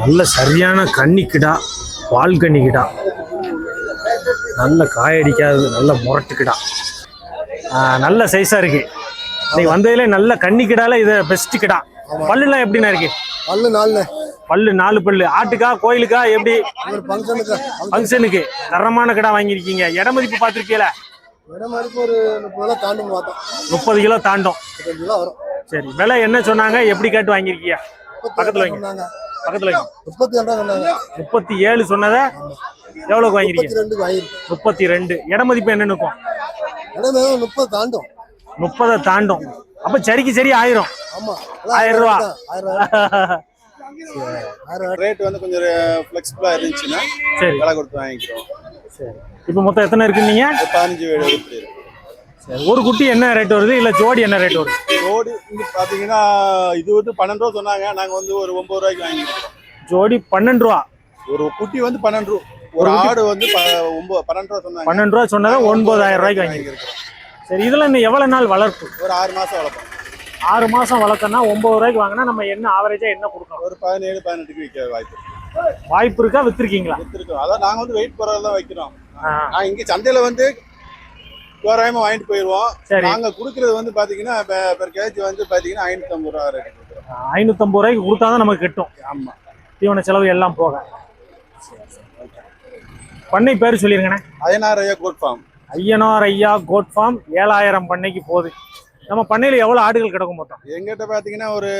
நல்ல சரியான கன்னிக்கிடா பால் கன்னிக்கிடா நல்ல காயடிக்காதது நல்ல முரட்டுக்கிடா. நல்ல சைஸா இருக்கு. நீங்க வந்ததுல நல்ல கன்னிக்கிடால இது பெஸ்ட் கிடா பல்லுலாம் எப்படிண்ணா இருக்கு? பல்லு நாலுண்ணே. பல்லு நாலு பல்லு. ஆட்டுக்கா கோயிலுக்கா எப்படி? ஒரு ஃபங்க்ஷனுக்கு தரமான கிடா வாங்கியிருக்கீங்க. இட மதிப்பு பார்த்துருக்கீல இடம் ஒரு முப்பது ரூபா தாண்டி பார்த்தோம். முப்பது கிலோ தாண்டும். கிலோ வரும். சரி விலை என்ன சொன்னாங்க? எப்படி கேட்டு வாங்கியிருக்கீங்க? பக்கத்துல வைங்க. பக்கத்துல வைங்க. முப்பத்தி ரெண்டா சொன்னாங்க. முப்பத்தி ஏழு சொன்னதை எவ்வளோக்கு வாங்கிருக்கீங்க முப்பத்தி ரெண்டு. இட மதிப்பு என்ன நிற்கும் முப்பது தாண்டும். முப்பதை தாண்டும். அப்ப சரிக்கு சரி ஆயிரும். ஆமா. ஆயிரம் ரூபா. ரேட் வந்து கொஞ்சம் ஃப்ளெக்சிபிளா இருந்துச்சுன்னா சரி. விலை கொடுத்து வாங்கிக்கிறோம். சரி. இப்போ மொத்தம் எத்தனை இருக்கு நீங்க ஒரு பதினஞ்சு ஒரு குட்டி என்ன ரேட் வருது? இல்ல ஜோடி என்ன ரேட் வருது? ரோடு வந்து பாத்தீங்கன்னா இது வந்து பன்னெண்டு ரூபா சொன்னாங்க. நாங்க வந்து ஒரு ஒன்பது ரூபாய்க்கு வாங்கிக்கிறோம் ஜோடி பன்னெண்டு ரூபா? ஒரு குட்டி வந்து பன்னெண்டு ரூபா ஒரு ஆடு வந்து ஒன்பது பன்னெண்டு ரூபா சொன்னாங்க. பன்னெண்டு ரூபா சொன்னதை ஒன்பதாயிரம் ரூபாய்க்கு வாங்கி வாங்கியிருக்கிறோம். சரி இதெல்லாம் இன்னும் எவ்வளவு நாள் வளர்ப்பு? ஒரு ஆறு மாசம் வளர்ப்போம். ஆறு மாசம் வளர்த்தோம்னா ஒன்பது ரூபாய்க்கு வாங்கினா நம்ம என்ன ஆவரேஜா என்ன கொடுக்கணும் ஒரு பதினேழு பதினெட்டுக்கு விற்க வாய்ப்பு வாய்ப்பு இருக்கா? வித்திருக்கீங்களா? வித்துருக்கோம். அதான் நாங்க வந்து வெயிட் தான் வைக்கிறோம். இங்க சந்தையில வந்து தோராயமா வாங்கிட்டு போயிடுவோம் நாங்க குடுக்கறது வந்து பாத்தீங்கன்னா பெர் கேஜி வந்து பாத்தீங்கன்னா ஐநூத்தி ஐம்பது ரூபா கொடுக்குறோம். ஐநூத்தம்பது ரூபாய்க்கு கொடுத்தாதான் நமக்கு கிட்டும். ஆமா. தீவன செலவு எல்லாம் போக. பண்ணை பேர் சொல்லிருங்கண்ணே. பதினாறு ஐயா கோட் ஃபார்ம் ஐயனார் ஐயா கோட் ஃபார்ம் ஏழாயிரம் பண்ணைக்கு போகுது. நம்ம பண்ணையில எவ்வளவு ஆடுகள் கிடக்கும் மொத்தம்? எங்கிட்ட பாத்தீங்கன்னா ஒரு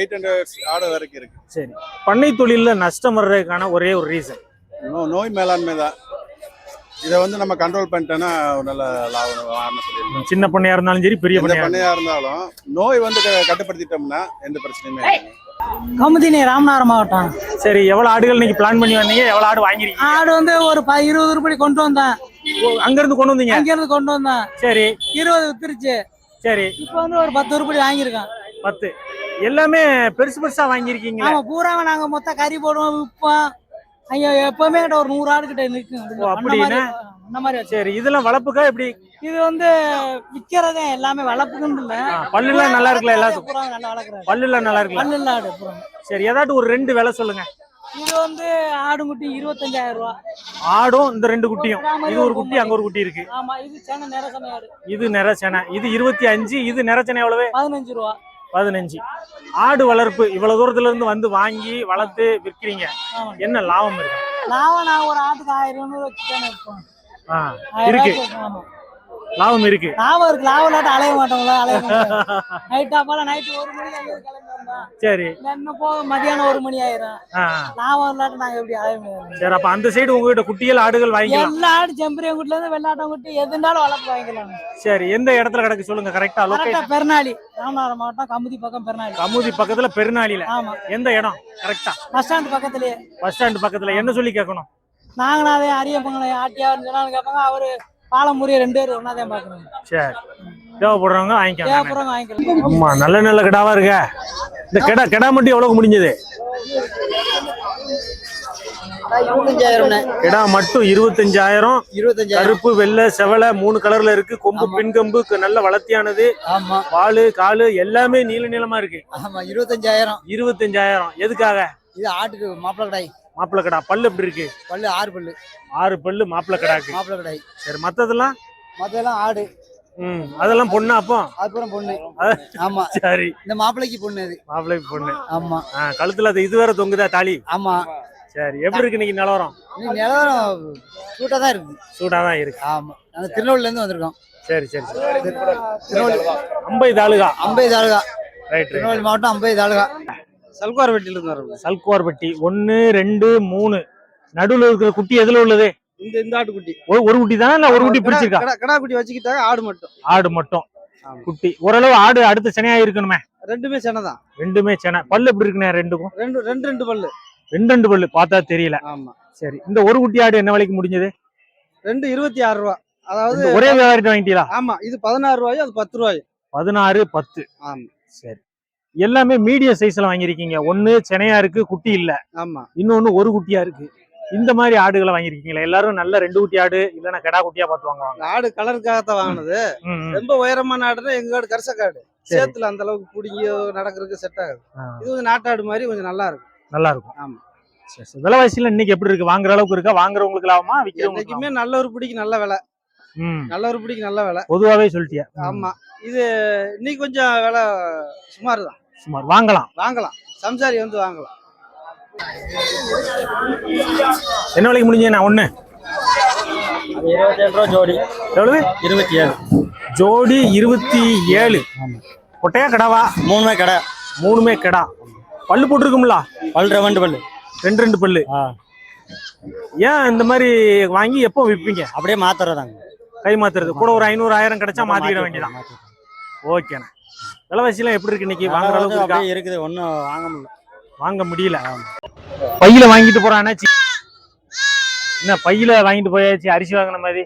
எயிட் ஹண்ட்ரட் ஆர்டர் வரைக்கும் இருக்கு. சரி. பண்ணை தொழில்ல நஷ்டம் வர்றதுக்கான ஒரே ஒரு ரீசன் நோய் மேலாண்மை தான். இதை வந்து நம்ம கண்ட்ரோல் பண்ணிட்டோம்னா நல்ல லாபம் சொல்லியிருக்கோம் சின்ன பண்ணையா இருந்தாலும் சரி பெரிய பண்ணையா இருந்தாலும் நோய் வந்து கட்டுப்படுத்திட்டோம்னா எந்த பிரச்சனையுமே கமுதினி ராமநாதபுரம் மாவட்டம். சரி எவ்வளவு ஆடுகள் நீங்க பிளான் பண்ணி வந்தீங்க? எவ்வளவு ஆடு வாங்கிருக்கீங்க ஆடு வந்து ஒரு ப இருபது ரூபாய் கொண்டு வந்தேன். அங்க இருந்து கொண்டு வந்தீங்க? அங்க இருந்து கொண்டு வந்தேன். சரி. இருபது வித்துருச்சு. சரி. இப்போ வந்து ஒரு பத்து ரூபாய் வாங்கியிருக்கேன். பத்து. எல்லாமே பெருசு பெருசா வாங்கியிருக்கீங்களா? ஆமா பூராவை நாங்க மொத்தம் கறி போடுவோம் விற்போம். அங்க எப்பவுமே கிட்ட ஒரு நூறு ஆடு கிட்ட நிற்கும் அப்படின்னா? அந்த மாதிரி சரி இதெல்லாம் வளர்ப்புக்கா எப்படி? இது வந்து விக்கிறதே எல்லாமே வளர்ப்புக்குன்னு இல்ல. பல்லுலாம் நல்லா இருக்குல்ல எல்லாத்துக்கும்? நல்லா வளர்க்குறாரு. பல்லுலாம் நல்லா இருக்குல்ல? பல்லு இல்ல ஆடு சரி ஏதாட்டும் ஒரு ரெண்டு விலை சொல்லுங்க. இது வந்து ஆடுங்குட்டி இருபத்தஞ்சாயிரம் ரூபா. ஆடும் இந்த ரெண்டு குட்டியும். இது ஒரு குட்டி அங்க ஒரு குட்டி இருக்கு. ஆமா இது சேன நேர சமையல் ஆடு. இது நிறச்சனை இது இருபத்தி அஞ்சு இது நிறச்சனை எவ்வளவு? பதினஞ்சு ரூபா. பதினஞ்சு. ஆடு வளர்ப்பு இவ்வளவு தூரத்துல இருந்து வந்து வாங்கி வளர்த்து விற்கிறீங்க. என்ன லாபம் இருக்கு? லாபம் நான் ஒரு ஆட்டுக்கு ஆயிரம் ரூபாய் இருப்போம் இருக்கு. லாபம் இருக்கு. லாபம் இருக்கு. லாபம் இல்லாட்ட அலைய மாட்டோம்ல அலைய மாட்டோம். நைட்டா போல நைட்டு ஒரு மணி சரி. இன்னும் போக மதியானம் ஒரு மணி ஆயிரும். லாபம் இல்லாட்ட நாங்க எப்படி அலைய முடியாது சரி அப்ப அந்த சைடு உங்ககிட்ட குட்டிகள் ஆடுகள் வாங்கிக்கலாம். எல்லா ஆடு செம்பரியங்குட்டில இருந்து வெள்ளாட்டங்குட்டி எது இருந்தாலும் வளர்ப்பு வாங்கிக்கலாம். சரி எந்த இடத்துல கிடக்கு சொல்லுங்க கரெக்டா கரெக்டா லொகேஷன் பெருநாளி. ராமநாதபுரம் மாவட்டம் கமுதி பக்கம் பெருநாளி. கமுதி பக்கத்துல பெருநாளில. ஆமா. எந்த இடம்? கரெக்டா பஸ் ஸ்டாண்ட் பக்கத்துலயே பஸ் ஸ்டாண்ட் பக்கத்துல. என்ன சொல்லி கேட்கணும்? நாங்களாவே அரியப்பங்களை ஆட்டியாருன்னு சொன்னாலும் கேட்பாங்க. அவரு பாலமுறிய ரெண்டு பேரும் ஒன்னாதான் பாக்குறோம் சரி தேவைப்படுறவங்க வாங்கிக்கலாம். ஆமா நல்ல நல்ல கிடாவா இருக்க. இந்த கிடா கிடா மட்டும் எவ்வளவு முடிஞ்சது? இருபத்தஞ்சாயிரம்ண்ணே. கிடா மட்டும் இருபத்தஞ்சாயிரம். இருபத்தஞ்சாயிரம். கருப்பு வெள்ளை செவலை மூணு கலர்ல இருக்கு. கொம்பு பின்கொம்பு க- நல்ல வளர்த்தியானது. ஆமா. வாலு காலு எல்லாமே நீல நீளமா இருக்கு. ஆமா இருபத்தஞ்சாயிரம். இருபத்தஞ்சாயிரம். எதுக்காக? இது ஆட்டுக்கு மாப்பிளை கடாய். மாப்பிளை கடா. பல்லு எப்படி இருக்கு? பல்லு ஆறு பல்லு. ஆறு பல்லு மாப்பிளை கடாக்கு. மாப்பிளை கடாய் சரி மத்ததெல்லாம்? மத்தெல்லாம் ஆடு. ம் அதெல்லாம் பொண்ணு அப்போ? அதுக்கப்புறம் பொண்ணு. ஆமா. சரி. இந்த மாப்பிளைக்கு பொண்ணு அது. மாப்பிள்ளைக்கு பொண்ணு. ஆமா. ஆ, கழுத்துல அது இது வேற தொங்குதா தாலி? ஆமா. சரி எப்படி இருக்கு இன்னைக்கு நிலவரம்? நீ நிலவரம் சூட்டா தான் இருக்கு. சூடா தான் இருக்கு. ஆமா. நாங்க திருநெல்வேலில இருந்து வந்திருக்கோம். சரி சரி திருநெல்வேலி. அம்பை தாலுகா. அம்பை தாலுகா. ரைட் திருநெல்வேலி மாவட்டம் அம்பை தாலுகா. சல்குவார்பட்டியில இருந்து வரோம் சல்குவார்பட்டி ஒன்னு ரெண்டு மூணு. நடுவுல இருக்கிற குட்டி எதுல உள்ளது? இந்த இந்த ஆட்டுக்குட்டி. ஒரு ஒரு குட்டி தானே? இல்ல ஒரு குட்டி பிடிச்சிருக்கா? கடா- கடா குட்டி வச்சுக்கிட்டாங்க ஆடு மட்டும். ஆடு மட்டும். குட்டி. ஓரளவு ஆடு அடுத்த செனையா இருக்கணுமே. ரெண்டுமே சென்னதான் ரெண்டுமே செனை. பல்லு எப்படி இருக்குண்ணே ரெண்டுக்கும்? ரெண்டு ரெண்டு ரெண்டு பல்லு. ரெண்டு ரெண்டு பல்லு. பார்த்தா தெரியல. ஆமா. சரி. இந்த ஒரு குட்டி ஆடு என்ன விலைக்கு முடிஞ்சது? ரெண்டு இருபத்தி ஆறு ரூபா. அதாவது ஒரே வியாபாரிட்ட வாங்கிட்டீங்களா? ஆமா. இது பதினாறு ரூபாயும் அது பத்து ரூபாயும் பதினாறு பத்து. ஆமா. சரி. எல்லாமே மீடியம் சைஸ்ல வாங்கியிருக்கீங்க. ஒண்ணு செனையா இருக்கு குட்டி இல்ல. ஆமா. இன்னொன்னு ஒரு குட்டியா இருக்கு. இந்த மாதிரி ஆடுகளை வாங்கியிருக்கீங்களா? எல்லாரும் நல்ல ரெண்டு குட்டி ஆடு இல்லைன்னா கிடா குட்டியா பார்த்து வாங்குவாங்க. ஆடு கலருக்காகத்தான் வாங்கினது. ரொம்ப உயரமான ஆடுனா எங்க ஆடு கரிச காடு சரி. சேத்துல அந்த அளவுக்கு பிடிங்கி நடக்கிறதுக்கு செட் ஆகுது. இது கொஞ்சம் நாட்டாடு மாதிரி கொஞ்சம் நல்லா இருக்கும். நல்லா இருக்கும். ஆமா. விலைவாசியில இன்னைக்கு எப்படி இருக்கு? வாங்குற அளவுக்கு இருக்கா? வாங்குறவங்களுக்கு லாபமா? விற்கிறவங்களுக்கு என்னைக்குமே நல்ல ஒரு பிடிக்கு நல்ல விலை. நல்ல ஒரு பிடிக்கு நல்ல விலை. பொதுவாவே சொல்லிட்டியா. ஆமா. இது இன்னைக்கு கொஞ்சம் விலை சுமார் தான் சுமார் வாங்கலாம். வாங்கலாம். சம்சாரி வந்து வாங்கலாம். என்ன விலைக்கு முடிஞ்சேண்ணா ஒண்ணு. இருபத்தேழு ரூபா ஜோடி. எவ்வளவு? இருபத்தி ஏழு ஜோடி இருபத்தி ஏழு கொட்டையா கிடாவா? மூணுமே கடை. மூணுமே கிடா. பல்லு போட்டிருக்கும்ல? பல் ரெவண்டு பல்லு. ரெண்டு ரெண்டு பல்லு. ஏன் இந்த மாதிரி வாங்கி எப்போ விற்பீங்க? அப்படியே மாத்துறதாங்க. கை மாத்துறது. கூட ஒரு ஐநூறு ஆயிரம் கிடைச்சா மாத்திக்கிட வேண்டியதான் ஓகேண்ணா. விலைவாசிலாம் எப்படி இருக்கு இன்னைக்கு? வாங்குற அளவுக்கு இருக்கா? அப்படியே இருக்குது. ஒன்றும் வாங்க முடியல. வாங்க முடியல. பையில வாங்கிட்டு போறான். அண்ணாச்சி என்ன பையில வாங்கிட்டு போயாச்சு? அரிசி வாங்கின மாதிரி.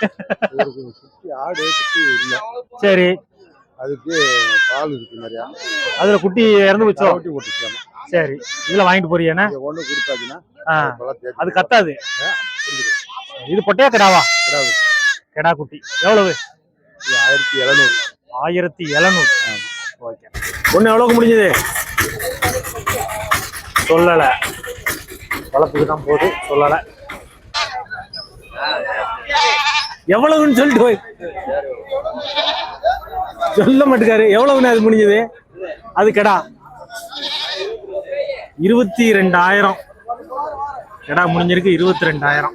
குட்டி ஆடு குட்டி இல்லை சரி. அதுக்கு பால் இருக்கு நிறையா. அதுல குட்டி இறந்து போச்சோ? குட்டி போட்டுருக்காங்க. சரி. இதுல வாங்கிட்டு போறியாண்ணா? இதை ஒன்று கொடுத்தாச்சுன்னா ஆ, அது கத்தாது. இது பொட்டையா கிடாவா? கிடாவு. கிடா குட்டி. எவ்வளவு? இது ஆயிரத்தி எழுநூறு. ஆயிரத்தி எழுநூறு. ஓகே. ஒண்ணு எவ்வளவுக்கு முடிஞ்சது? சொல்லல. வளர்ப்புக்கு தான் போகுது சொல்லல. எவ்வளவுன்னு சொல்லிட்டு போய். சொல்ல மாட்டேக்காரு எவ்வளவுன்னு அது முடிஞ்சது? அது கடா. இருபத்தி ரெண்டாயிரம். கடா முடிஞ்சிருக்கு இருபத்தி ரெண்டாயிரம்.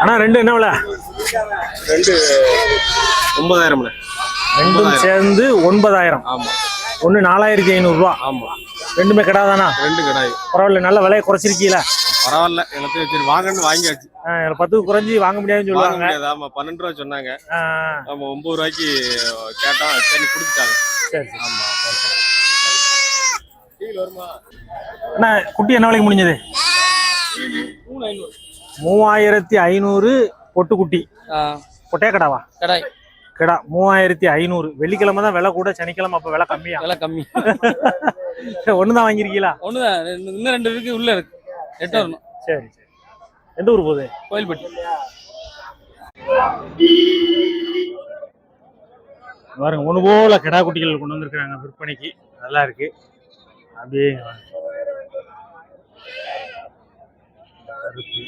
ஆனா ரெண்டு என்ன விலை? ஒன்பதாயிரம் ரெண்டும் சேர்ந்து ஒன்பதாயிரம். ஆமா. ஒன்று நாலாயிரத்தி ஐநூறுரூவா ஆமா. ரெண்டுமே கிடாதானா? ரெண்டு கடாய். பரவாயில்ல நல்ல விலையை குறைச்சிருக்கீல. பரவாயில்ல எனக்கு சரி வாங்கன்னு வாங்கியாச்சு. பத்துக்கு குறைஞ்சி வாங்க முடியாதுன்னு வாங்க சொல்லுவாங்க. முடியாது ஆமா. பன்னெண்டு ரூபா சொன்னாங்க. ஆ, ஆமா ஒன்பது ரூபாய்க்கு கேட்டா சரி கொடுத்துட்டாங்க. சரி சரி. அண்ணா குட்டி என்ன விலைக்கு முடிஞ்சது? மூவாயிரத்தி ஐநூறு பொட்டு குட்டி பொட்டையா கடாவா? கடாய். கிடா மூவாயிரத்தி ஐநூறு. வெள்ளிக்கிழமை தான் விலை கூட சனிக்கிழமை அப்போ விலை கம்மியா? விலை கம்மி. ஒன்று தான் வாங்கியிருக்கீங்களா? ஒண்ணுதான். இன்னும் ரெண்டு இருக்கு உள்ள இருக்கு. எட்டு வரணும். சரி சரி. எந்த ஊர் போகுது? கோயில்பட்டி. பாருங்க ஒன்று போல கிடா குட்டிகள் கொண்டு வந்திருக்கிறாங்க விற்பனைக்கு. நல்லா இருக்கு. அப்படியே கருப்பு.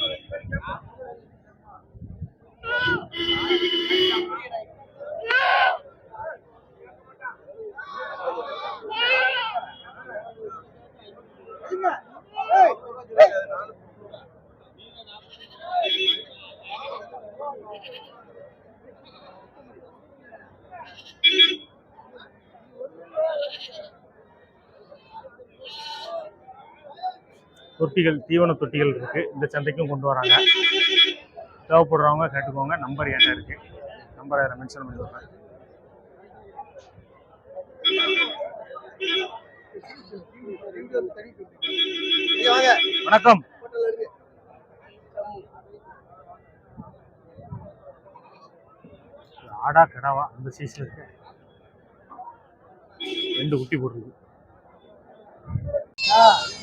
தொட்டிகள் தீவன தொட்டிகள் இருக்கு. இந்த சந்தைக்கும் கொண்டு வராங்க. தேவைப்படுறவங்க கேட்டுக்கோங்க. நம்பர் என்கிட்ட இருக்கு. நம்பரை மென்ஷன் பண்ணி விடுறேன் வணக்கம். ஆடா கிடாவா அந்த சைஸ்ல இருக்கு. ரெண்டு குட்டி போட்டுருக்கு.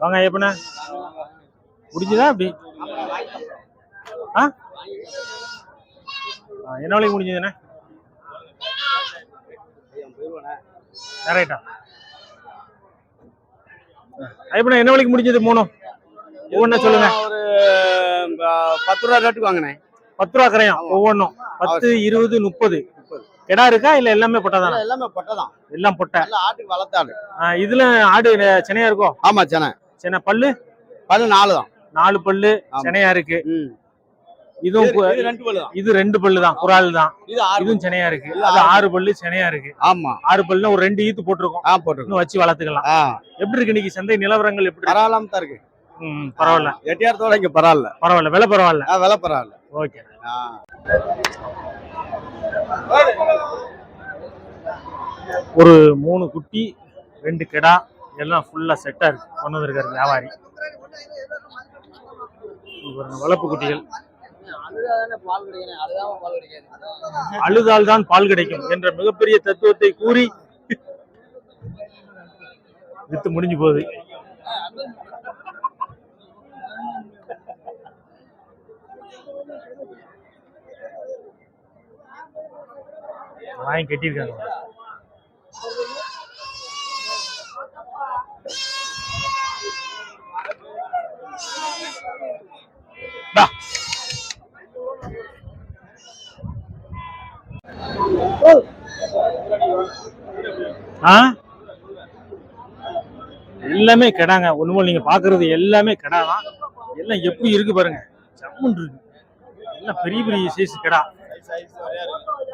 வாங்க ஐயப்பண்ணா முடிஞ்சுதா அப்படி ஆ? என்ன விலைக்கு முடிஞ்சதுண்ணே ரைட்டா ஐயப்பண்ணா என்ன விலைக்கு முடிஞ்சது மூணும் ஒவ்வொன்றா சொல்லுங்க. ஒரு பத்து ரூபா ரேட்டுக்கு வாங்கினேன். பத்து ரூபா கரையும் ஒவ்வொன்றும் பத்து இருபது முப்பது. கிடா இருக்கா இல்ல எல்லாமே பொட்டை எல்லாமே பட்டதான். எல்லாம் பொட்டை. நல்ல ஆட்டுக்கு வளர்த்தாடு. இதுல ஆடு சென்னையா இருக்கோ? ஆமா சென்னை சென்னை பல்லு? பல்லு நாலு தான் நாலு பல்லு. சென்னையா இருக்கு. இதுவும் இது ரெண்டு பல்லு தான் பல்லு தான் இதுவும் சென்னையா இருக்கு. அது ஆறு பல்லு. சென்னையா இருக்கு. ஆமா. ஆறு பல்லுனா ஒரு ரெண்டு ஈத்து போட்டிருக்கோம். போட்டுருக்கோம். வச்சு வளர்த்துக்கலாம். எப்படி இருக்கு இன்னைக்கு சந்தை நிலவரங்கள் எப்படி? பரவாயில்லாம தான் இருக்கு. பரவாயில்ல. எட்டியாரத்தோட இங்க பரவாயில்ல. பரவாயில்ல. விலை பரவாயில்ல. விலை பரவாயில்ல. ஓகே. ஒரு மூணு குட்டி ரெண்டு கிடா எல்லாம் ஃபுல்லா செட்டாக இருக்குது கொண்டு வந்திருக்காரு வியாபாரி. வளர்ப்பு குட்டிகள். அழுதால் தான் பால் கிடைக்கும் என்ற மிகப்பெரிய தத்துவத்தை கூறி வித்து முடிஞ்சு போகுது. வாங்கி கட்டியிருக்காங்க. எல்லாமே கிடாங்க. ஒண்ணுமே நீங்க பாக்குறது எல்லாமே கிடா தான் எல்லாம் எப்படி இருக்கு பாருங்க. ஜம்முன் இருக்கு. எல்லாம் பெரிய பெரிய சைஸ் கிடா.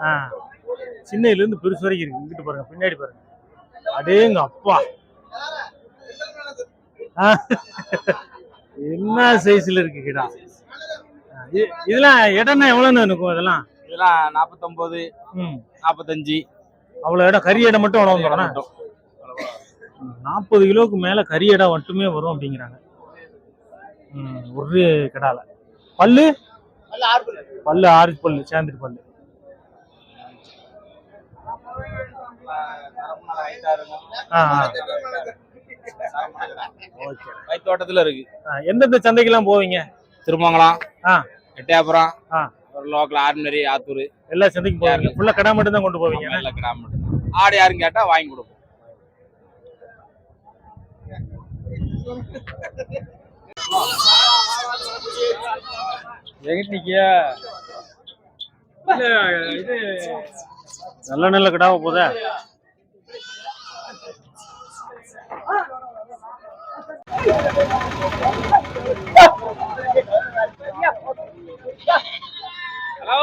ஆ. சின்னையில இருந்து பெருசு வரைக்கும் இருக்கு. இங்கிட்டு பாருங்க பின்னாடி பாருங்க. அடேங்க அப்பா. ஆ, என்ன சைஸ்ல இருக்கு கிடா? இதெல்லாம் இடம்னா எவ்வளவுன்னு இருக்கும் இதெல்லாம்? இதெல்லாம் நாற்பத்தொன்பது ம். நாற்பத்தஞ்சு அவ்வளவு இடம் கறி இடம் மட்டும் அவ்வளவு வந்துடும் நாற்பது கிலோவுக்கு மேல கறி இடம் மட்டுமே வரும் அப்படிங்கிறாங்க. ம், ஒரு கடால. பல்லு. பல்லு ஆறு பல்லு சேர்ந்துட்டு பல்லு ஆ, ஆ. ஓகே கைத்தோட்டத்துல இருக்கு. எந்தெந்த சந்தைக்கெல்லாம் போவீங்க? திருமங்கலம். எட்டயபுரம் ஆ. ஒரு லோக்கல் ஆர்டினரி ஆத்தூர். எல்லா சந்தைக்கும் போவீங்க. ஃபுல்லா கடை மட்டும் தான் கொண்டு போவீங்க நல்ல கிராமம் ஆடு யாரும் கேட்டா வாங்கி கொடுப்போம். எங்கிட்டியா இது நல்ல நல்ல கிடாவ போதா. ஹலோ.